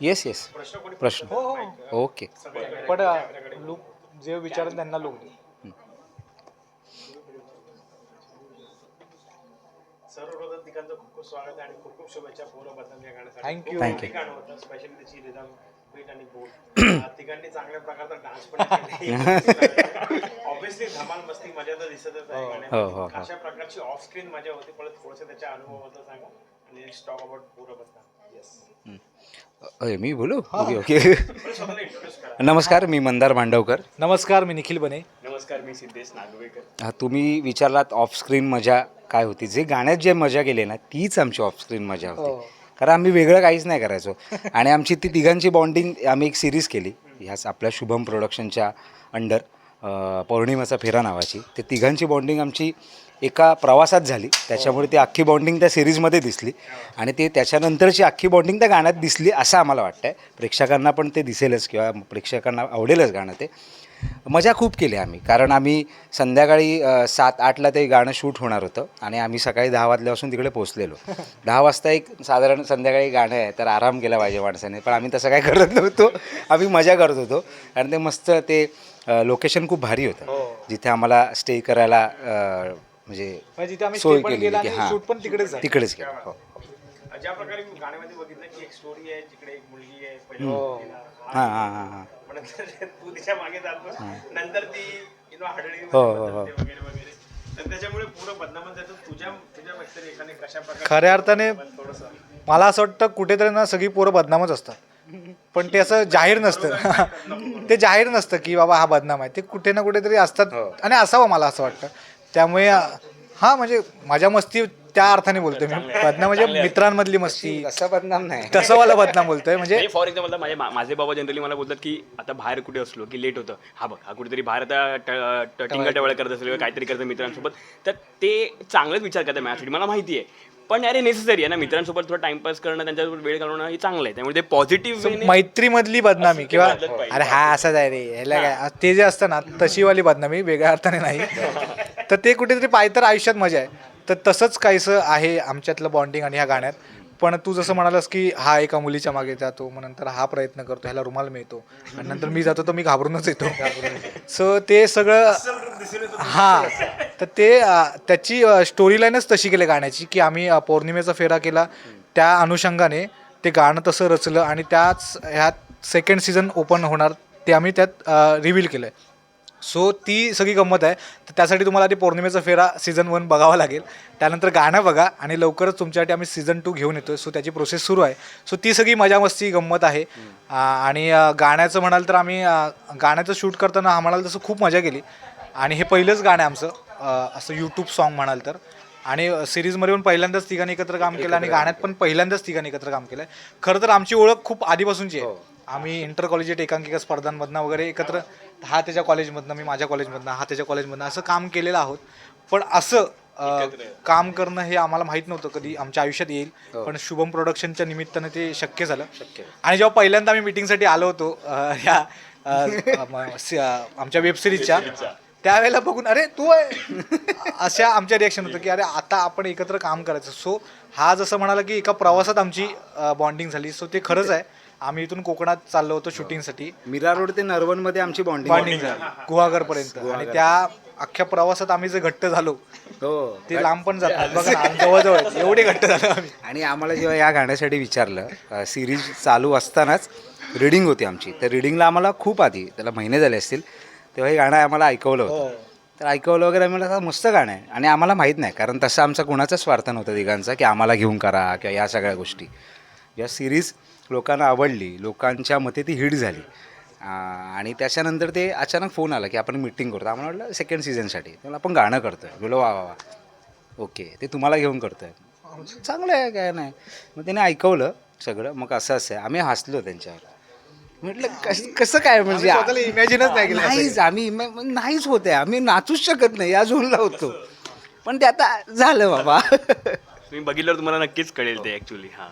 Yes yes प्रश्न कोणी प्रश्न. हो हो. ओके पण लुक जे विचारेल त्यांना लुक सर्वप्रथम तिघांचं खूप खूप स्वागत आहे आणि खूप खूप शुभेच्छा पूर्ण बदनाम या गाण्यासाठी. Thank you. खूप Thank भारी you. गाणं होतं. स्पेशली त्याची रिदम बीट आणि बोल तिघांनी चांगल्या प्रकारचा डान्स पण ऑब्विसली धमाल मस्ती मजा तर दिसतच आहे. हो, हो, गाण्यामध्ये हो. अशा प्रकारची ऑफ स्क्रीन मजा होती. पण थोडंसं त्याच्या अनुभवाबद्दल सांगा. आणि स्टॉक अबाउट बदनाम अय, मी बोलू? Okay okay. नमस्कार मी मंदार मांडवकर नमस्कार मी निखिल बने. नमस्कार मी सिद्धेश नागवेकर. हा, तुम्ही विचारलात ऑफ स्क्रीन मजा काय होती. जे गाण्यात जे मजा केली ना तीच आमची ऑफ स्क्रीन मजा होती. कारण आम्ही वेगळं काहीच नाही करायचो. आणि आमची ती तिघांची बॉन्डिंग आम्ही एक सिरीज केली. ह्याच आपल्या शुभम प्रोडक्शनच्या अंडर पौर्णिमाचा फेरा नावाची. ते तिघांची बॉन्डिंग आमची एका प्रवासात झाली. त्याच्यामुळे ती अख्खी बॉन्डिंग त्या सिरीजमध्ये दिसली. आणि ते त्याच्यानंतरची अख्खी बॉन्डिंग त्या गाण्यात दिसली असं आम्हाला वाटतं आहे प्रेक्षकांना पण ते दिसेलच किंवा प्रेक्षकांना आवडेलच गाणं ते. मजा खूप केली आम्ही. कारण आम्ही संध्याकाळी सात आठला ते गाणं शूट होणार होतं. आणि आम्ही सकाळी दहा वाजल्यापासून तिकडे पोचलेलो दहा वाजता एक साधारण संध्याकाळी गाणं आहे. तर आराम केला पाहिजे माणसाने. पण आम्ही तसं काय करत नव्हतो. आम्ही मजा करत होतो. आणि ते मस्त ते लोकेशन खूप भारी होतं. जिथे आम्हाला स्टे करायला म्हणजे म्हणजे आम्ही सोय stay पण केलेली केला की आणि हां शूट पण तिकडेच झालं. तिकडेच केलं हो. ज्या प्रकारे मी गाण्यामध्ये बघितलं की एक स्टोरी आहे जिकडे एक मुलगी आहे पहिल्या हो. हां हां हां हां. पण नंतर तू तिच्यामागे जातो. नंतर ती यु नो हडळी हो, हो, हो. वगैरे वगैरे. तर त्याच्यामुळे पूर्ण बदनामच जातो तुझ्या तुझ्या व्यक्तिरेखाने कशा प्रकारे खऱ्या अर्थाने थोडस मला असं वाटतं कुठेतरी ना सगळी पोरं बदनामच असतात. पण ते असं जाहीर नसतं. ते जाहीर नसतं की बाबा हा बदनाम आहे. ते कुठे ना कुठेतरी असतात आणि असावं मला असं वाटतं. त्यामुळे हा म्हणजे माझ्या मस्ती त्या अर्थाने बोलतोय मी. बदनाम म्हणजे मित्रांमधली मस्ती. असं बदनाम नाही. तसं वाला बदनाम बोलतोय. म्हणजे म्हणजे फॉर एक्झाम्पल माझे माझे बाबा जनरली मला बोलतात की आता बाहेर कुठे असलो की लेट होतं. हा बघ हा कुठेतरी बाहेर आता टिंगा टवळ करत असेल किंवा काहीतरी करतं मित्रांसोबत तर ते चांगलंच विचार करतात माझ्यासाठी. मला माहिती आहे. पण अरे नेसेसरी आहे ना मित्रांसोबत थोडं टाइमपास करणं त्यांच्यासोबत वेळ घालवणं हे चांगलं आहे. त्यामुळे ते पॉझिटिव्ह मैत्रीमधली बदनामी किंवा अरे हा असाच आहे रे. ह्याला काय ते जे असतं ना तशीवाली बदनामी वेगळ्या अर्थाने नाही. तर ते कुठेतरी पाहिजे तर आयुष्यात मजा आहे. तर तसंच काहीसं आहे आमच्यातलं बॉन्डिंग आणि ह्या गाण्यात. पण तू जसं म्हणालास की हा एका मुलीच्या मागे जातो मग नंतर हा प्रयत्न करतो ह्याला रुमाल मिळतो आणि नंतर मी जातो तर मी घाबरूनच येतो. सो ते सगळं हां तर ते त्याची स्टोरी लाईनच तशी केली गाण्याची की आम्ही पौर्णिमेचा फेरा केला. त्या अनुषंगाने ते गाणं तसं रचलं आणि त्याच ह्यात सेकंड सीझन ओपन होणार ते आम्ही त्यात रिव्हील केलं आहे सो ती सगळी गंमत आहे. तर त्यासाठी तुम्हाला आधी पौर्णिमेचा फेरा सीझन वन बघावा लागेल. त्यानंतर गाणं बघा आणि लवकरच तुमच्यासाठी आम्ही सीझन टू घेऊन येतो सो त्याची प्रोसेस सुरू आहे. सो ती सगळी मजा मस्ती गंमत आहे. आणि गाण्याचं म्हणाल तर आम्ही गाण्याचं शूट करताना आम्हाला तसं खूप मजा केली आणि हे पहिलंच गाणं आहे आमचं असं यूट्यूब सॉन्ग म्हणाल तर. आणि सिरीजमध्ये पण पहिल्यांदाच तिघांनी एकत्र काम केलं आणि गाण्यात पण पहिल्यांदाच तिघांनी एकत्र काम केलं खरं तर आमची ओळख खूप आधीपासूनची आहे. आम्ही इंटर कॉलेज एकांकिका स्पर्धांमधनं वगैरे एकत्र हा त्याच्या कॉलेजमधनं मी माझ्या कॉलेजमधनं हा त्याच्या कॉलेजमधनं असं काम केलेलं आहोत. पण असं अ, काम करणं हे आम्हाला माहीत नव्हतं कधी. आमच्या आयुष्यात येईल. पण शुभम प्रोडक्शनच्या निमित्तानं ते शक्य झालं. आणि जेव्हा पहिल्यांदा आम्ही मिटिंगसाठी आलो होतो अ, ह्या अ, म- स- अ, आमच्या वेबसिरीजच्या त्यावेळेला बघून अरे तू आहे. अशा आमच्या रिॲक्शन होतं की अरे आता आपण एकत्र काम करायचं. सो हा जसं म्हणाला की एका प्रवासात आमची बॉन्डिंग झाली. सो ते खरंच आहे. आम्ही इथून कोकणात चाललो होतो शूटिंगसाठी. मीरा रोड ते नरवणमध्ये आमची बॉन्डिंग बॉन्डिंग झाली. गुहागर पर्यंत आणि त्या अख्ख्या प्रवासात आम्ही जे घट्ट झालो हो. ते लांब पण जातात बघा ना, जवळजवळ. एवढे घट्ट झालो आम्ही. आणि आम्हाला जेव्हा या गाण्यासाठी विचारलं सिरीज चालू असतानाच रिडिंग होती आमची. तर रिडिंगला आम्हाला खूप आधी त्याला महिने झाले असतील तेव्हा हे गाणं आम्हाला ऐकवलं होतं. तर ऐकवलं वगैरे आम्हाला आता मस्त गाणं आहे. आणि आम्हाला माहीत नाही कारण तसं आमचा कोणाचाच स्वार्थ नव्हता तिघांचा की आम्हाला घेऊन करा किंवा या सगळ्या गोष्टी. जेव्हा सिरीज लोकांना आवडली लोकांच्या मते ती हिट झाली. आणि त्याच्यानंतर ते अचानक फोन आला की आपण मिटिंग करतो. आम्हाला वाटलं सेकंड सीझनसाठी तर आपण गाणं करतो आहे बोलो वा वा वा. ओके. ते तुम्हाला घेऊन करतो आहे चांगलं आहे काय नाही. मग त्याने ऐकवलं सगळं. मग असं असं आहे. आम्ही हसलो त्यांच्यावर. म्हटलं कस कसं काय म्हणजे इमॅजिनच नाही. नाहीच आम्ही नाहीच होते आम्ही नाचूच शकत नाही. या झोनला होतो. पण ते आता झालं बाबा. तुम्ही बघितल्यावर तुम्हाला नक्कीच कळेल ते ऍक्च्युली हा.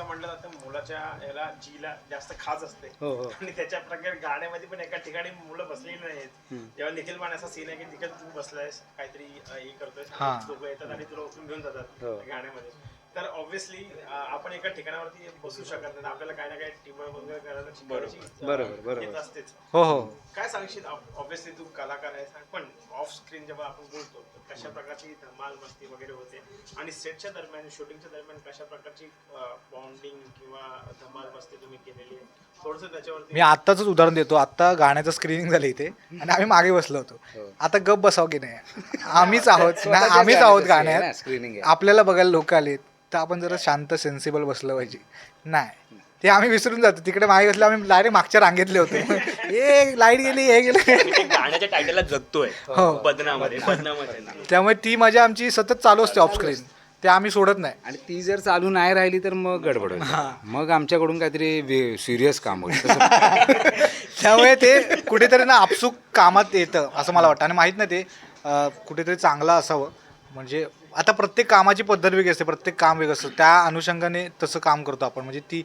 असं म्हटलं जातं मुलाच्या याला जीला जास्त खास असते. हो, हो. आणि त्याच्या प्रकारे गाण्यामध्ये पण एका ठिकाणी मुलं बसलेली नाहीत. जेव्हा निखिल माने असा सीन आहे की निखिल तू बसलायस काहीतरी अं, हे करतोय हा. लोक येतात आणि तुला उचलून घेऊन जातात हो. गाण्यामध्ये. तर ऑब्व्हियसली आपण एका ठिकाणावरती बसू शकत नाही. आपल्याला काही ना काही टीम वगैरे करायला शिकवायची अं, बरोबर, बरोबर. येत असतेच. हो हो. काय सांगशील? ऑब्व्हियसली तू कलाकार आहेस पण ऑफ स्क्रीन जेव्हा आपण बोलतो तर कशा प्रकारची धमाल मस्ती वगैरे होते. आणि सेटच्या दरम्यान शूटिंगच्या दरम्यान कशा प्रकारची बॉन्डिंग किंवा धमाल मस्ती तुम्ही केलेली आहे? थोडस त्याच्यावरती मी आत्ताच उदाहरण देतो. आत्ता गाण्याचं स्क्रीनिंग झालं इथे आणि आम्ही मागे बसलो होतो. आता गप बसाव की नाही? आम्हीच आहोत. ना आम्हीच आहोत गाण्यात. स्क्रीनिंग आहे. आपल्याला बघायला लोक आलेत. तर आपण जरा शांत सेन्सिबल बसलं पाहिजे. नाही. ते आम्ही विसरून जातो. तिकडे मागे बसले आम्ही डायरेक्ट मागच्या रांगेतले होते. ए लाइट गेली हे गेलं. गाण्याच्या टायटलला जगतोय. हो. बदनामध्ये बदनामध्ये. त्यामुळे ती मजा आमची सतत चालू असते ऑफ स्क्रीन ते आम्ही सोडत नाही. आणि ती जर चालू नाही राहिली तर मग गडबड होईल मग आमच्याकडून काहीतरी सिरियस काम होईल. तसं त्यामुळे ते कुठेतरी ना आपसूक कामात येतं असं मला वाटतं. आणि माहीत नाही ते अं, कुठेतरी चांगलं असावं. म्हणजे आता प्रत्येक कामाची पद्धत वेगळी असते प्रत्येक काम वेगळं असतं. त्या अनुषंगाने तसं काम करतो आपण. म्हणजे ती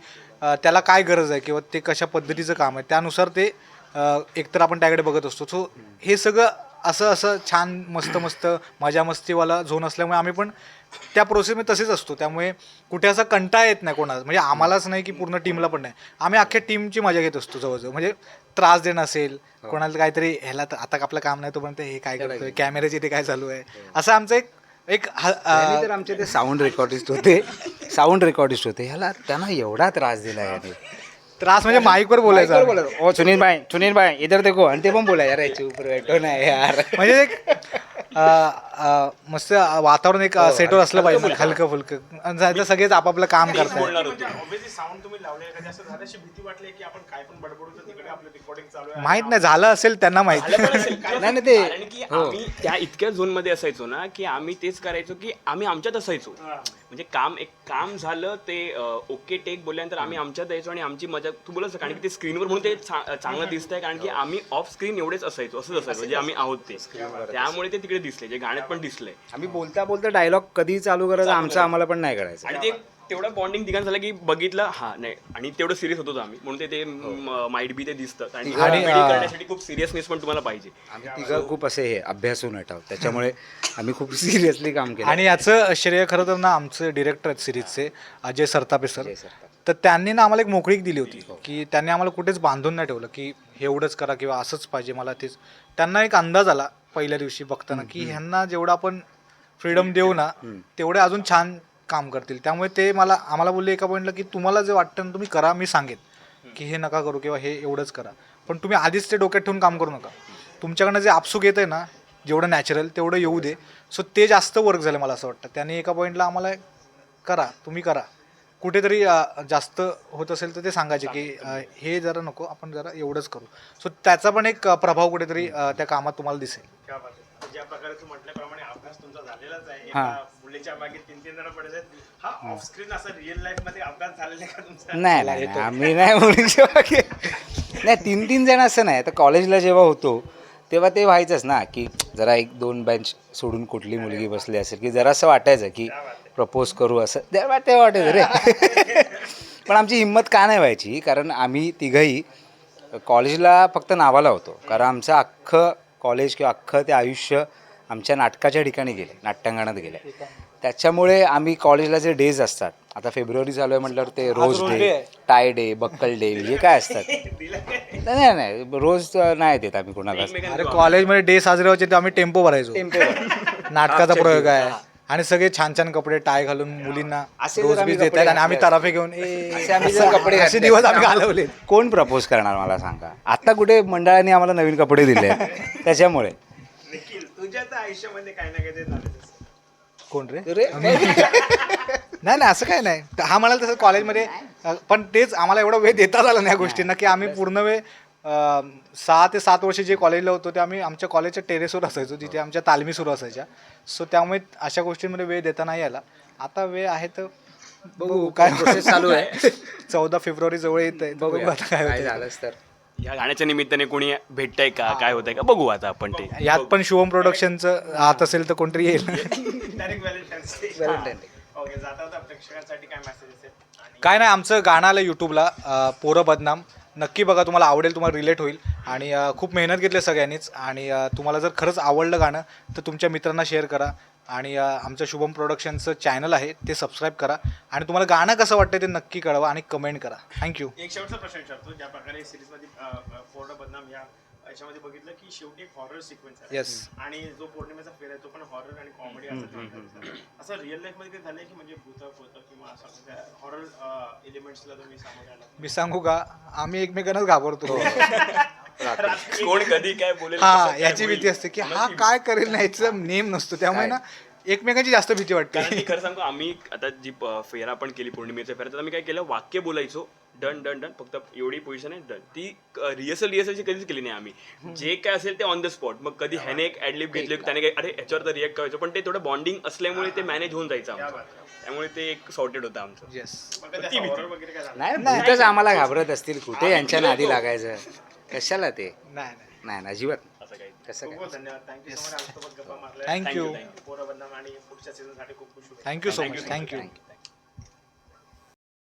त्याला काय गरज आहे किंवा ते कशा पद्धतीचं काम आहे त्यानुसार ते एकतर आपण त्याकडे बघत असतो. सो हे सगळं असं असं छान मस्त मस्त मजा मस्तीवाला झोन असल्यामुळे आम्ही पण त्या प्रोसेसमध्ये तसेच असतो. त्यामुळे कुठे असा कंटाळा येत नाही कोणाला. म्हणजे आम्हालाच नाही की पूर्ण टीमला पण नाही. आम्ही अख्ख्या टीमची मजा घेत असतो जवळजवळ. म्हणजे त्रास देणं असेल कोणाला काहीतरी ह्याला तर आता आपलं काम नाही तोपर्यंत हे काय करतोय कॅमेऱ्याची ते काय चालू आहे. असं आमचं एक एक ह- त्यांनी तर आमचे ते साऊंड रेकॉर्डिस्ट होते. साऊंड रेकॉर्डिस्ट होते. ह्याला त्यांना एवढा त्रास दिला याने. त्रास म्हणजे माईकवर बोलायचं. बोलत, ओ सुनील भाई सुनील भाई इधर देखो. आणि ते पण बोलाय अरे चुप बैठो ना यार? म्हणजे एक मस्त वातावरण एक सेटवर असलं पाहिजे. हलकं फुलकं. आणि जायचं सगळेच आपापलं काम करताय. ऑब्व्हियसली साऊंड तुम्ही लावले कधी असं झालं अशी भीती वाटली की आपण काय पण बडबडू तर तिकडे आपलं रेकॉर्डिंग चालू आहे. माहीत नाही झालं असेल त्यांना माहिती. नाही, नाही, ते- कारण की आम्ही त्या इतक्या झोनमध्ये असायचो ना की आम्ही तेच करायचो की आम्ही आमच्यात असायचो. म्हणजे काम एक काम झालं ते ओके टेक बोलल्यानंतर आम्ही आमच्यात यायचो आणि आमची मजा तू बोलत कारण की ते स्क्रीनवर म्हणून ते चांगलं दिसतंय कारण की आम्ही ऑफ स्क्रीन एवढेच असायचो असंच असायचं म्हणजे आम्ही आहोत ते. त्यामुळे ते तिकडे दिसले जे गाण्यात पण दिसलंय आम्ही बोलता बोलता डायलॉग कधी चालू करायचं आमचं आम्हाला पण नाही कळायचं आणि ते तेवढं बॉन्डिंग ठिकाण झालं की बघितलं हा नाही. आणि तेवढं सिरियस होतो आम्ही. म्हणून ते ते माइट बी ते दिसतं. आणि आणि, comedy अं, करण्यासाठी खूप सिरियसनेस पण तुम्हाला पाहिजे. आम्ही तिघं खूप असे हे अभ्यासू नट आहोत त्याच्यामुळे आम्ही खूप सिरियसली काम केलं. आणि याचं श्रेय खरं तर ना आमचे डिरेक्टर आहेत सिरीजचे अजय सरतापे सर अजय सरतापे. तर त्यांनी ना आम्हाला एक मोकळीक दिली होती की त्यांनी आम्हाला कुठेच बांधून नाही ठेवलं की हे एवढंच करा किंवा असंच पाहिजे मला तेच. त्यांना एक अंदाज आला पहिल्या दिवशी बघताना की ह्यांना जेवढं आपण फ्रीडम देऊ ना तेवढे अजून छान काम करतील. त्यामुळे ते मला आम्हाला बोलले एका पॉईंटला की तुम्हाला जे वाटतं ना तुम्ही करा मी सांगेन. की हे नका करू किंवा हे एवढंच करा. पण तुम्ही आधीच ते डोक्यात ठेवून काम करू नका. तुमच्याकडनं जे आपसूक येतं ना जेवढं नॅचरल तेवढं येऊ दे. सो ते जास्त वर्क झालं मला असं वाटतं. त्याने एका पॉईंटला आम्हाला करा तुम्ही करा. कुठेतरी जास्त होत असेल तर ते सांगायचे की हे जरा नको आपण जरा एवढंच करू. सो त्याचा पण एक प्रभाव कुठेतरी त्या कामात तुम्हाला दिसेल. क्या बात आहे. ज्या प्रकारे तू म्हटल्याप्रमाणे अभ्यास तुमचा झालेलाच आहे. मुलीच्या मागे तीन तीन जण आहेत. हा ऑफ स्क्रीन असा रिअल लाईफमध्ये अभ्यास झालेला आहे का तुमचा? नाही नाही नाही, आम्ही नाही मुलींच्या मागे नाही तीन तीन जण असं नाही. तर कॉलेजला जेव्हा होतो तेव्हा ते व्हायचंच ना की जरा एक दोन बेंच सोडून कुठली मुलगी बसली असेल की जरा असं वाटायचं की प्रपोज करू असं. तेव्हा ते वाटायचं रे. पण आमची हिंमत का नाही व्हायची कारण आम्ही तिघंही कॉलेजला फक्त नावाला होतो. कारण आमचं अख्खं कॉलेज किंवा अख्खं ते आयुष्य आमच्या नाटकाच्या ठिकाणी गेले नाट्यांगणात गेले. त्याच्यामुळे आम्ही कॉलेजला जे डेज असतात आता फेब्रुवारी चालू आहे म्हटल्यावर ते rose day tie day buckle day हे काय असतात? नाही नाही, नाही रोज नाही देत आम्ही कोणाला. अरे कॉलेजमध्ये डे साजरे व्हायचे ते आम्ही टेम्पो भरायचो. नाटकाचा प्रयोग आहे. आणि सगळे छान छान कपडे टाय घालून मुलींना असे रोज बीज देत आहेत आणि आम्ही तराफे घेऊन कपडे असे दिवस तर आम्ही घालवले. कोण प्रपोज करणार मला सांगा? आता कुठे मंडळाने आम्हाला नवीन कपडे दिले त्याच्यामुळे. तुझ्या तर आयुष्यामध्ये काही ना असेल. कोण रे? रे, नाही नाही असं काय नाही. हा म्हणाल तसं कॉलेजमध्ये अ, पण तेच आम्हाला एवढा वेळ देता आला नाही या गोष्टींना की आम्ही पूर्ण वेळ अ, सहा ते सात वर्ष जे कॉलेजला होतो ते आम्ही आमच्या कॉलेजच्या टेरेसवर असायचो जिथे आमच्या तालमी सुरू असायच्या. सो त्यामुळे अशा गोष्टींमध्ये वेळ देता नाही आला. आता वेळ आहे तर बघू काय प्रोसेस चालू आहे. चौदा फेब्रुवारी जवळ येत आहे बघू बघूया. आता काय काय होतंय. झालंच तर. या गाण्याच्या निमित्ताने कोणी भेटतंय का? काय होतंय का? बघू आता आपण ते. यात पण शिवम प्रोडक्शनचं हात असेल तर कोणतरी येईल. Direct day. ओके जाता प्रेक्षकांसाठी काय मेसेज असेल आणि काय नाही आमचं गाणं आलं यूट्यूबला पोरं बदनाम. नक्की बघा तुम्हाला आवडेल तुम्हाला रिलेट होईल. आणि खूप मेहनत घेतली सगळ्यांनीच. आणि तुम्हाला जर खरंच आवडलं गाणं तर तुमच्या मित्रांना शेअर करा. आणि आमचं शुभम प्रोडक्शनचं चॅनल आहे ते सबस्क्राईब करा. आणि तुम्हाला गाणं कसं वाटतं ते नक्की कळवा आणि कमेंट करा. थँक्यू एक शेवटचा प्रश्न विचारतो. ज्या प्रकारे सिरीजमध्ये पूर्ण बदनाम या याच्यामध्ये बघितलं की शेवटी एक हॉरर सिक्वेन्स आहे. Yes. आणि जो पौर्णिमेचा फेर आहे तो पण हॉरर आणि कॉमेडी असं असं रिअल लाईफमध्ये झालंय की म्हणजे भूत होतं किंवा असं हॉरर एलिमेंट्सला तुम्ही सामोरे आला मी सांगू का? आम्ही एकमेकांनाच घाबरतो. कोण कधी काय बोलेल कसं हा काय याची होईल. भीती असते की हा काय करेल ना याचा नेम नसतो. त्यामुळे ना एकमेकांची जास्त भीती कारण वाटते मी खरं सांगू आम्ही आता जी प- फेरा पण केली पौर्णिमेचा फेरा तर आम्ही काय केलं वाक्य बोलायचो. Done done done. फक्त एवढी पोझिशन आहे डन. ती रिहर्सल रिहर्सलची कधीच केली नाही आम्ही. जे काय असेल ते ऑन द स्पॉट मग कधी ह्याने एक ऍडलिप घेतली त्याने काय अरे ह्याच्यावर तर रिएक्ट करायचो पण ते थोडं बॉन्डिंग असल्यामुळे ते मॅनेज होऊन जायचं आमचं. त्यामुळे ते एक सॉर्टेड होतं आमचं. नाही भूतच आम्हाला घाबरत असतील कुठे यांच्या नादी लागायचं. कशाला ते? नाही नाही. नाही ना अजिबात. असं काही कसं खूप काय? खूप धन्यवाद. थँक्यू सो मच आमच्यासोबत गप्पा मारल्या. थँक्यू पोरं बदनाम आणि पुढच्या सीझनसाठी खूप खूप शुभेच्छा. Thank you so much thank you you.